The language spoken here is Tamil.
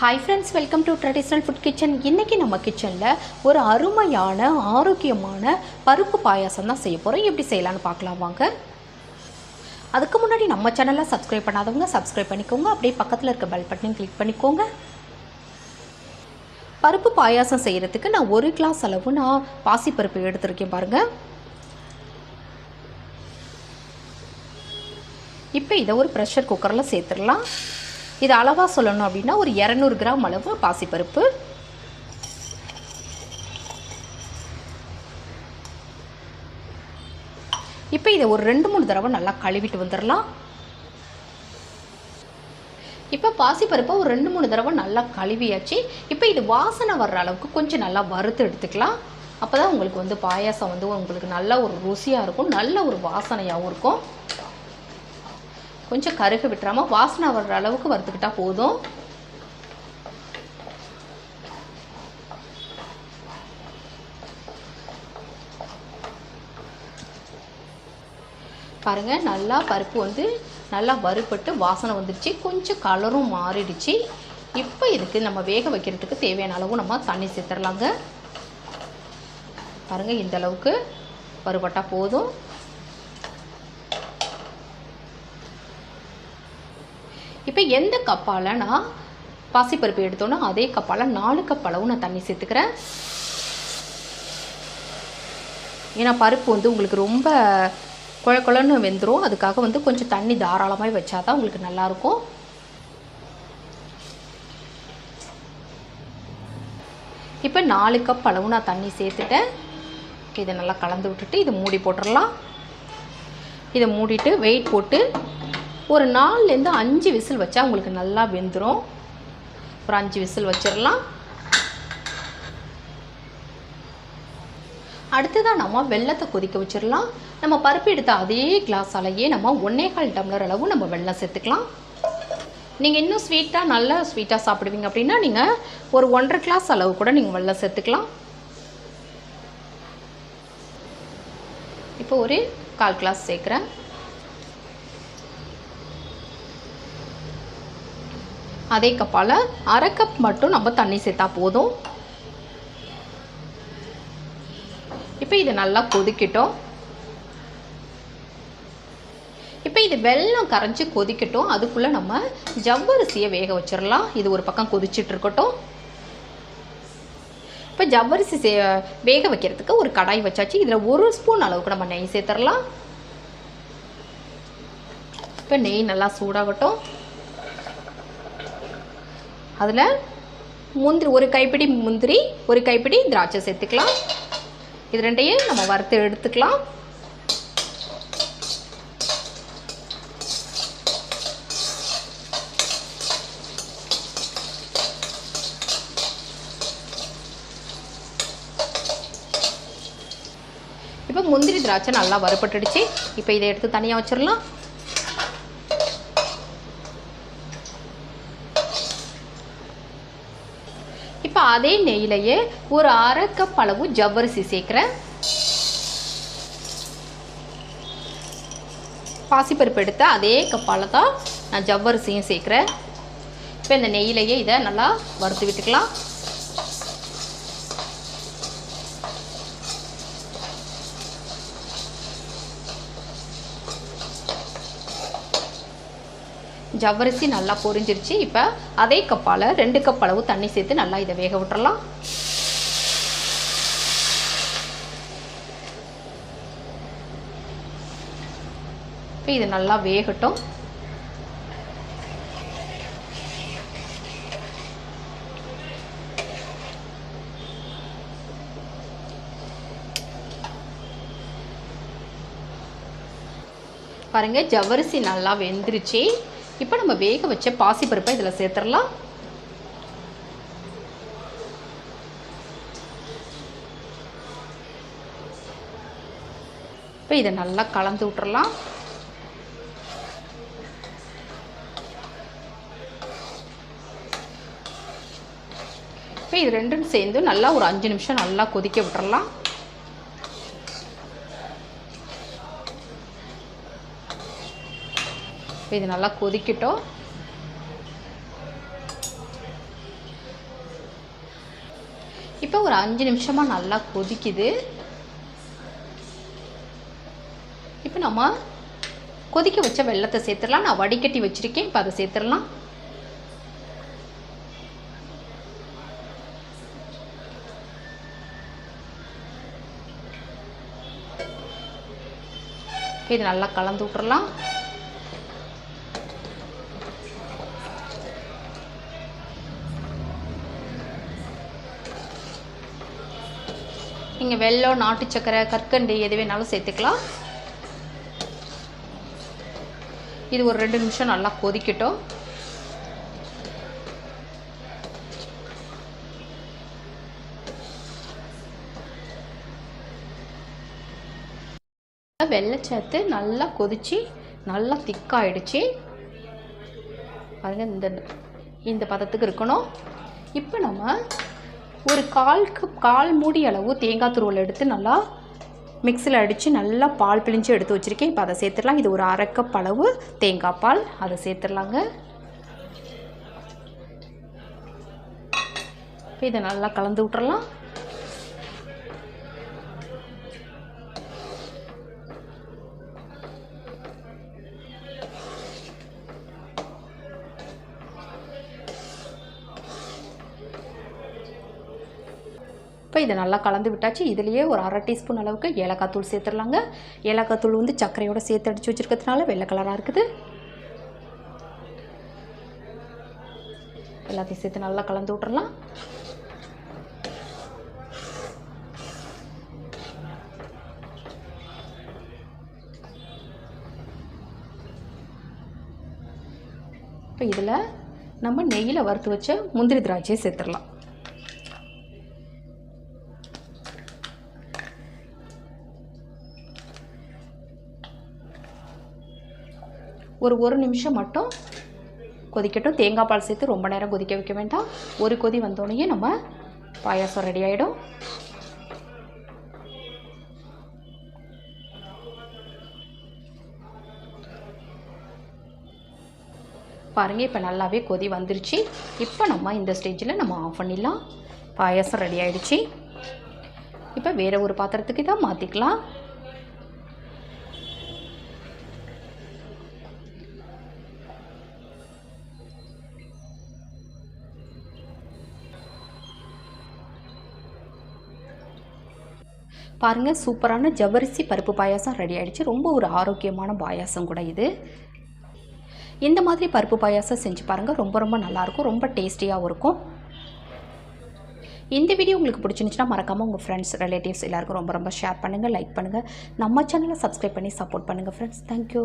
Hi friends welcome to traditional food kitchen இன்றைக்கி நம்ம கிச்சனில் ஒரு அருமையான ஆரோக்கியமான பருப்பு பாயாசம் தான் செய்ய போகிறோம் எப்படி செய்யலாம்னு பார்க்கலாம் வாங்க. அதுக்கு முன்னாடி நம்ம சேனலை சப்ஸ்கிரைப் பண்ணாதவங்க சப்ஸ்கிரைப் பண்ணிக்கோங்க. அப்படியே பக்கத்தில் இருக்க பெல் பட்டனையும் கிளிக் பண்ணிக்கோங்க. பருப்பு பாயாசம் செய்கிறதுக்கு நான் ஒரு கிளாஸ் அளவு நான் பாசிப்பருப்பு எடுத்திருக்கேன் பாருங்கள் இப்போ இதை ஒரு ப்ரெஷர் குக்கரில் சேர்த்துடலாம். இது அளவாக சொல்லணும் அப்படின்னா ஒரு இரநூறு கிராம் அளவு பாசிப்பருப்பு. இப்போ இதை ஒரு ரெண்டு மூணு தடவை நல்லா கழுவிட்டு வந்துடலாம். இப்போ பாசிப்பருப்பை ஒரு ரெண்டு மூணு தடவை நல்லா கழுவியாச்சு. இப்போ இது வாசனை வர்ற அளவுக்கு கொஞ்சம் நல்லா வறுத்து எடுத்துக்கலாம். அப்போ தான் உங்களுக்கு வந்து பாயாசம் வந்து உங்களுக்கு நல்ல ஒரு ருசியாக இருக்கும் நல்ல ஒரு வாசனையாகவும் இருக்கும். கொஞ்சம் கருக விட்டுறாமல் வாசனை வர்ற அளவுக்கு வறுத்துக்கிட்டா போதும். பாருங்கள் நல்லா பருப்பு வந்து நல்லா வறுபட்டு வாசனை வந்துடுச்சு. கொஞ்சம் கலரும் மாறிடுச்சு. இப்போ இதுக்கு நம்ம வேக வைக்கிறதுக்கு தேவையான அளவு நம்ம தண்ணி சேர்த்துடலாங்க. பாருங்கள் இந்த அளவுக்கு வறுபட்டால் போதும். இப்போ எந்த கப்பால் நான் பாசிப்பருப்பு எடுத்தோன்னா அதே கப்பால் நாலு கப் அளவு நான் தண்ணி சேர்த்துக்கிறேன். ஏன்னா பருப்பு வந்து உங்களுக்கு ரொம்ப குழ குழன்னு வெந்துடும் அதுக்காக வந்து கொஞ்சம் தண்ணி தாராளமாக வச்சா தான் உங்களுக்கு நல்லாயிருக்கும். இப்போ நாலு கப் அளவு நான் தண்ணி சேர்த்துட்டேன். இதை நல்லா கலந்து விட்டுட்டு இதை மூடி போட்டுடலாம் இதை மூடிட்டு வெயிட் போட்டு ஒரு நாலுலேருந்து அஞ்சு விசில் வச்சா உங்களுக்கு நல்லா வெந்துடும் ஒரு அஞ்சு விசில் வச்சிடலாம். அடுத்ததாக நம்ம வெள்ளத்தை கொதிக்க வச்சிடலாம். நம்ம பருப்பு எடுத்த அதே கிளாஸாலேயே நம்ம ஒன்றே கால் டம்ளர் அளவு நம்ம வெள்ளம் சேர்த்துக்கலாம். நீங்கள் இன்னும் ஸ்வீட்டாக நல்லா ஸ்வீட்டாக சாப்பிடுவீங்க அப்படின்னா நீங்கள் ஒரு ஒன்றரை கிளாஸ் அளவு கூட நீங்கள் வெள்ளம் சேர்த்துக்கலாம். இப்போ ஒரு கால் கிளாஸ் சேர்க்குறேன். அதே கப்பால் அரை கப் மட்டும் நம்ம தண்ணி சேர்த்தா போதும். இப்போ இது நல்லா கொதிக்கட்டும். இப்போ இது வெள்ளம் கரைஞ்சி கொதிக்கட்டும். அதுக்குள்ளே நம்ம ஜவ்வரிசியை வேக வச்சிடலாம். இது ஒரு பக்கம் கொதிச்சுட்டு இருக்கட்டும். இப்போ ஜவ்வரிசி சே வேக வைக்கிறதுக்கு ஒரு கடாய் வச்சாச்சு. இதில் ஒரு ஸ்பூன் அளவுக்கு நம்ம நெய் சேர்த்துடலாம். இப்போ நெய் நல்லா சூடாகட்டும். அதில் முந்திரி ஒரு கைப்பிடி முந்திரி ஒரு கைப்பிடி திராட்சை சேர்த்துக்கலாம். இது ரெண்டையும் நம்ம வறுத்து எடுத்துக்கலாம். இப்போ முந்திரி திராட்சை நல்லா வறுபட்டுடுச்சு. இப்போ இதை எடுத்து தனியாக வச்சிடலாம் இப்போ அதே நெய்யிலையே ஒரு அரை கப் அளவு ஜவ்வரிசி சேர்க்குறேன். பாசிப்பருப்பு எடுத்த அதே கப்பால் தான் நான் ஜவ்வரிசியும் சேர்க்குறேன். இப்போ இந்த நெய்யிலையே இதை நல்லா வறுத்து விட்டுக்கலாம். ஜவ்வரிசி நல்லா பொரிஞ்சிருச்சு. இப்போ அதே கப்பால் ரெண்டு கப் அளவு தண்ணி சேர்த்து நல்லா இதை வேக விட்டுறலாம். இப்போ இது நல்லா வேகட்டும். பாருங்க ஜவ்வரிசி நல்லா வெந்துருச்சு. இப்போ நம்ம வேக வச்ச பாசிப்பருப்பை இதில் சேர்த்துடலாம். இப்போ இதை நல்லா கலந்து விட்டுறலாம். இப்போ இது ரெண்டும் சேர்ந்து நல்லா ஒரு அஞ்சு நிமிஷம் நல்லா கொதிக்க விட்டுறலாம். இப்போ இது நல்லா கொதிக்கட்டும். இப்போ ஒரு அஞ்சு நிமிஷமாக நல்லா கொதிக்குது. இப்போ நம்ம கொதிக்க வச்ச வெள்ளத்தை சேர்த்துடலாம். நான் வடிகட்டி வச்சுருக்கேன். இப்போ அதை சேர்த்துடலாம். இது நல்லா கலந்து விட்டுறலாம். நீங்கள் வெள்ளம் நாட்டு சக்கரை கற்கண்டு எது வேணாலும் சேர்த்துக்கலாம். இது ஒரு ரெண்டு நிமிஷம் நல்லா கொதிக்கட்டும். வெள்ளை சேர்த்து நல்லா கொதித்து நல்லா திக்காயிடுச்சு. பாருங்க இந்த இந்த பதத்துக்கு இருக்கணும். இப்போ நம்ம ஒரு கால் கப் கால் மூடி அளவு தேங்காய் துருவல் எடுத்து நல்லா மிக்சியில் அடித்து நல்லா பால் பிழிஞ்சு எடுத்து வச்சுருக்கேன். இப்போ அதை சேர்த்துடலாம். இது ஒரு அரை கப் அளவு தேங்காய் பால். அதை சேர்த்துடலாங்க. இப்போ இதை நல்லா கலந்து விட்டுறலாம். இப்போ இதை நல்லா கலந்து விட்டாச்சு. இதுலேயே ஒரு அரை டீஸ்பூன் அளவுக்கு ஏலக்காய் தூள் சேர்த்துடலாங்க. ஏலக்காய் தூள் வந்து சர்க்கரையோட சேர்த்து அடித்து வச்சுருக்கிறதுனால வெள்ளை கலராக இருக்குது. எல்லாத்தையும் சேர்த்து நல்லா கலந்து விட்டுறலாம். இப்போ இதில் நம்ம நெய்யில் வறுத்து வச்ச முந்திரி திராட்சையை சேர்த்துடலாம். ஒரு ஒரு நிமிஷம் மட்டும் கொதிக்கட்டும். தேங்காய் பால் சேர்த்து ரொம்ப நேரம் கொதிக்க வைக்க வேண்டாம். ஒரு கொதி வந்தோடனே நம்ம பாயாசம் ரெடி ஆகிடும் பாருங்கள் இப்போ நல்லாவே கொதி வந்துருச்சு. இப்போ நம்ம இந்த ஸ்டேஜில் நம்ம ஆஃப் பண்ணிடலாம். பாயாசம் ரெடி ஆகிடுச்சி இப்போ வேறு ஒரு பாத்திரத்துக்கு தான் மாற்றிக்கலாம் பாருங்கள் சூப்பரான ஜவ்வரிசி பருப்பு பாயாசம் ரெடி ஆகிடுச்சு ரொம்ப ஒரு ஆரோக்கியமான பாயாசம் கூட இது. இந்த மாதிரி பருப்பு பாயாசம் செஞ்சு பாருங்கள் ரொம்ப ரொம்ப நல்லாயிருக்கும் ரொம்ப டேஸ்டியாகவும் இருக்கும். இந்த வீடியோ உங்களுக்கு பிடிச்சிருந்துச்சுன்னா மறக்காமல் உங்கள் ஃப்ரெண்ட்ஸ் ரிலேட்டிவ்ஸ் எல்லாருக்கும் ரொம்ப ரொம்ப ஷேர் பண்ணுங்கள் லைக் பண்ணுங்கள் நம்ம சேனலை சப்ஸ்கிரைப் பண்ணி சப்போர்ட் பண்ணுங்கள் ஃப்ரெண்ட்ஸ் தேங்க்யூ